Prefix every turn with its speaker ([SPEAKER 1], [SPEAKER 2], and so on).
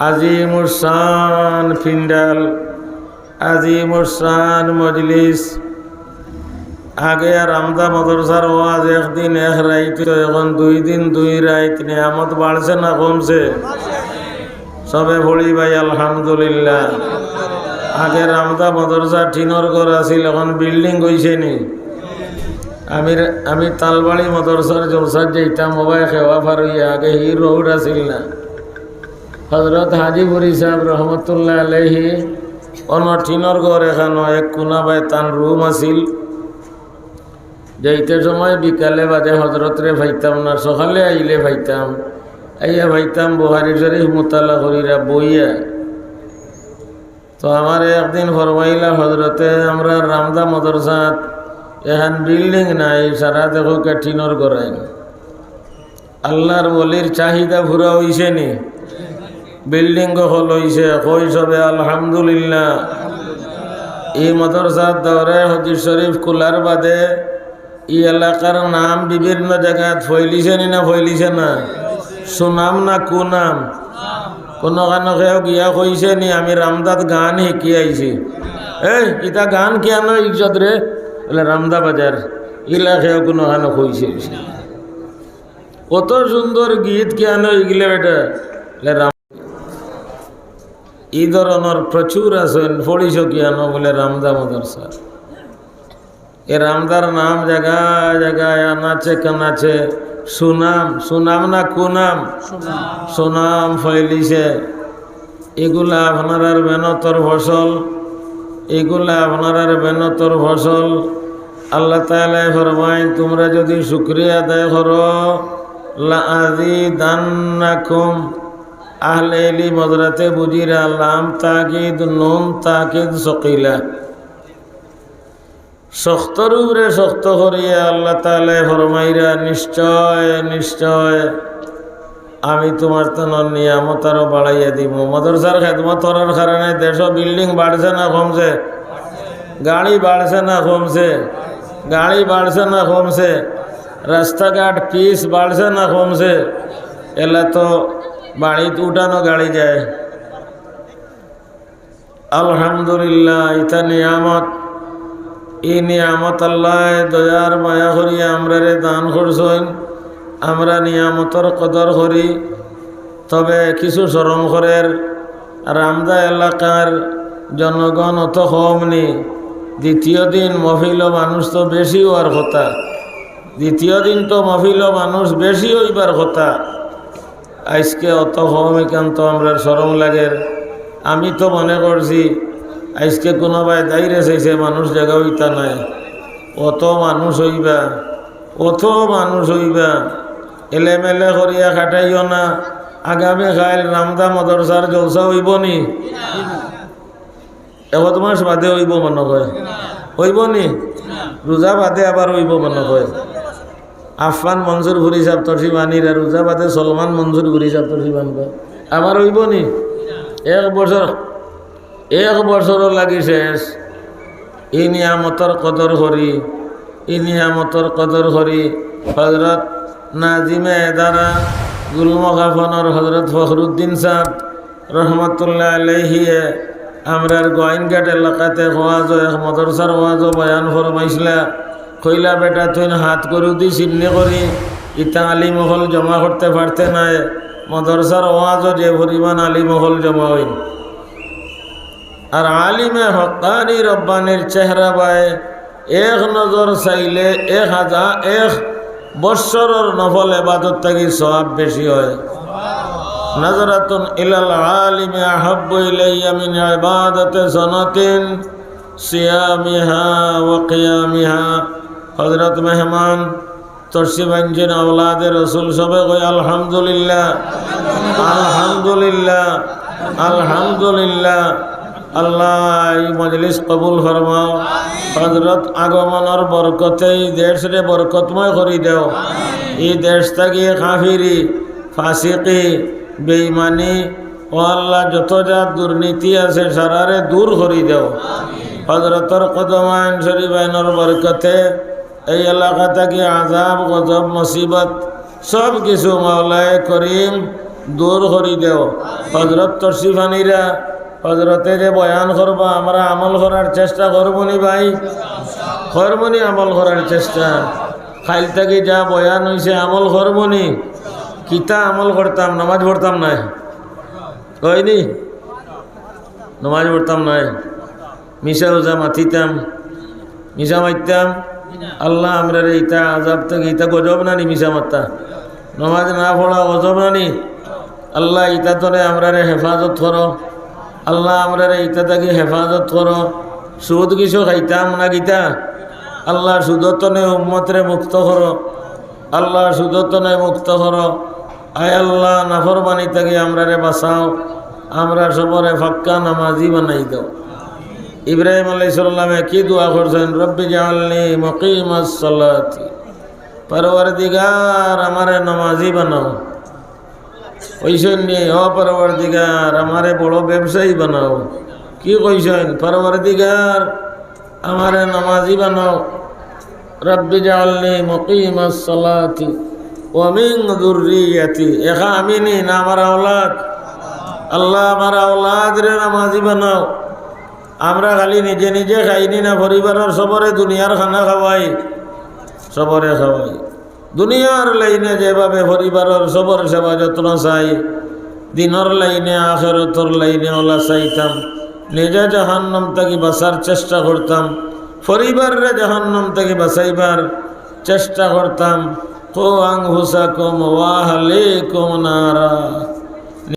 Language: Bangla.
[SPEAKER 1] আজিমুরসান ফিন্ডাল, আজিমুরসান মজলিস। আগে আর আমদা মদরসার ওয়াজ একদিন এক রাইত, এখন দুই দিন দুই রাইত নিয়ামত বাড়ছে না কমছে? সবে ভরি ভাই, আলহামদুলিল্লাহ। আগে রামদা মদরসা টিনর ঘর আছিল, এখন বিল্ডিং হয়েছে নি। আমি আমি তালবাড়ি মদরসার জলসার যেতাম মোবাইল খেওয়া হইয়া আগে হি রোড আছিল না। হজরত হাজিপুরি সাহেব রহমতুল্লাহ আলহি অন্য টিনর ঘর এখানো এক কোনা বাই তান রুম আছিল। যাইতে সময় বিকালে বাজে হজরতরে ভাইতাম না সকালে আইলে ভাইতাম, আইয়া ভাইতাম, বুহারি শরীফ মোতালা করিরা বইয়া। তো আমার একদিন ফরমাইলা, হজরতে, আমরা রামদা মদরসাত এখান বিল্ডিং নাই, সারা দেখো টিনর গড়াই আল্লাহর বলির চাহিদা পুরা হইছে নি? বিল্ডিং হল হইছে কই সবে আলহামদুলিল্লাহ। এই মদরসার দৌরে হজির শরীফ খোলার বাদে এই এলাকার নাম বিভিন্ন জায়গায় ফইলিছে নি না ফইলিছে না? সুনাম না কুনাম? কোনো কানকেও গিয়া কইছে নি, আমি রামদাত গান শিকি আইছি। এই ইটা গান কিয়ানো ইজ্জত রে? বলে, রামদা বাজার ইলাকেও কোনো কানো কইছে। কত সুন্দর গীত কিয়ানো ইগলে বেটা। এই ধরনের প্রচুর আছেন, পড়িছ কিয়ানো বলে রামদা মদরসা? এ রামদার নাম জায়গায় জায়গায় আনাচে কানাচে, সুনাম সুনাম না কুনাম? সুনাম ফেলিছে। এগুলা আপনার মেহনতর ফসল, এগুলা আপনার মেহনতর ফসল। আল্লাহ তালাই ফরমাই তোমরা যদি শুক্রিয়া আদায় করো লাদি দান্নাকুম আহলে এলি মদরাতে বুঝিরা লাম তাকিদ, নুন তাকিদ, সকিলা। শক্তর উপরে শক্ত করিয়া আল্লাহ তালে ফরমাইরা, নিশ্চয় নিশ্চয়, আমি তোমার তো নিয়ামত আরও বাড়াইয়া দিব। মদরসার খেদমতর কারণে দেশ বিল্ডিং বাড়ছে না, কমছে। গাড়ি বাড়ছে না, কমছে। গাড়ি বাড়ছে না, কমছে। রাস্তাঘাট পিস বাড়ছে না, কমছে। এলা তো বাড়িতে উঠানো গাড়ি যায়। আলহামদুলিল্লাহ, ইতা নিয়ামত। এই নিয়ামত আল্লাহ দয়ার মায়া করিয়া আমরা রে দান করছেন আমরা নিয়ামতর কদর করি। তবে কিছু সরম করের। রামদা এলাকার জনগণ অত কম নি দ্বিতীয় দিন মফিল মানুষ তো বেশি হওয়ার কথা। দ্বিতীয় দিন তো মফিল মানুষ বেশি হইবার কথা। আজকে অত কম একান্ত আমরা সরম লাগের আমি তো মনে করছি, আজকে কোনোবাই দায়রে চাইছে মানুষ জায়গা হইতা নাই অত মানুষ হইবা, অত মানুষ হইবা, এলেমেলে করিয়া খাটাইও না। আগামী খাইল রামদা মদরসার জলসা হইব নি? এত মাস বাদে হইব মনে হয়। হইব নি? রোজা বাদে আবার হইব মনে হয়। আফান মঞ্জুর ঘুরি সাপ তরসি বানিরা রোজা বাদে সলমান মঞ্জুর ঘুরি সাপ তরসি বানব আবার হইব নি? এক বছর এক বছরও লাগি শেষ। ই নিয়ামতর কদর করি ই নিয়ামতর কদর করি হজরত নাজিমে এদারা গুলমখাফনের হজরত ফখরুদ্দিন সাহ রহমতুল্লাহ আলহিয়ে আমরার গোয়াইনঘাট এলাকাতে ওয়াজ এক মদরসার ওয়াজ বয়ান ফরমাইছিলা কইলা বেটা, তুই হাত করু দি চিহ্নি করি, ইতা আলিমহল জমা করতে পারতে নাই। মদরসার ওয়াজও যে পরিমাণ আলিমহল জমা হইন আর আলিমে হকানি রব্বানির চেহারা বায় এক নজর চাইলে এক হাজার এক বৎসরের নফল এবাদত থাকি সব বেশি হয়। নজরাতুন ইলাল আলিমে আহাব্ব ইলাইয়া মিন সনাতিন, সিয়ামিহা ওয়া কিয়ামিহা। হযরত মেহমান তরসিবাঞ্জিন আওলাদে রসুল সবে কই, আলহামদুলিল্লাহ আলহামদুলিল্লাহ আলহামদুলিল্লাহ, আল্লাহ মজলিস কবুল ফরমাও। হজরত আগমনের বরকতে এই দেশরে বরকতময় করি দেও। এই দেশ থেকে কাফিরি, ফাঁসিকি বেইমানি ও আল্লাহ যত যা দুর্নীতি আছে সারারে দূর করি দেও। হজরতর কদমায়ন শরীফাইনের বরকতে এই এলাকা থেকে আজাব, গজব, মুসিবত সব কিছু মাওলায় করিম দূর করি দেও। হজরত তরসিফানিরা হজরতে যে বয়ান করবা, আমরা আমল করার চেষ্টা করব নি ভাই। করবনি আমল করার চেষ্টা। খাইল থাকি যা বয়ান হয়েছে আমল করবনি কিতা আমল করতাম, নামাজ পড়তাম নাই। হয়নি নামাজ পড়তাম নাই। মিশা উজা মাতিতাম মিশা মারতাম আল্লাহ আমরা ইটা আজাব থেকে ইটা গজব না নি মিশা মারতা নমাজ না পড়া গজব না নি আল্লাহ ইটা তোরে আমরা হেফাজত করো। আল্লাহ আমরা ইটা থাকি হেফাজত করো। সুদ কিছু খাইতাম না গীতা। আল্লাহ সুদতনে উম্মতরে মুক্ত করো। আল্লাহ সুদতনে মুক্ত করো। আয় আল্লাহ নাফরমানি থেকে আমরা রে বাঁচাও। আমরা সবরে ফাক্কা নামাজি বানাই দাও। ইব্রাহিম আলাইসাল্লামে কি দোয়া করছেন? রব্বি জালনি মকিমাসলাতি পরবর্দিগার আমারে নামাজি বানাও। কইসেন নি, ও পরবর্দিগার আমারে বড় ব্যবসায়ী বানাও। কি কইসেন পরবর্দিগার আমারে নামাজি বানাও। রব্বি জালনি মকিমাসলাতি ওমিং দুর্রিয়াতি। এখা আমি নি না আমার আওলাদ। আল্লাহ, আমার আওলাদ রে নামাজি বানাও। আমরা খালি নিজে নিজে খাইনি না পরিবারের সবরে দুনিয়ার খানা খাওয়াই। সবরে খাওয়াই। দুনিয়ার লাইনে যেভাবে পরিবারের সবর সেবা যত্ন চাই, দিনর লাইনে, আখেরতর লাইনে ওলা চাইতাম। নিজে জাহান্নম থেকে বাঁচার চেষ্টা করতাম। পরিবারে জাহান্নম থেকে বাঁচাইবার চেষ্টা করতাম। কো আং হুসা কম ওয়াহলে কম নারা।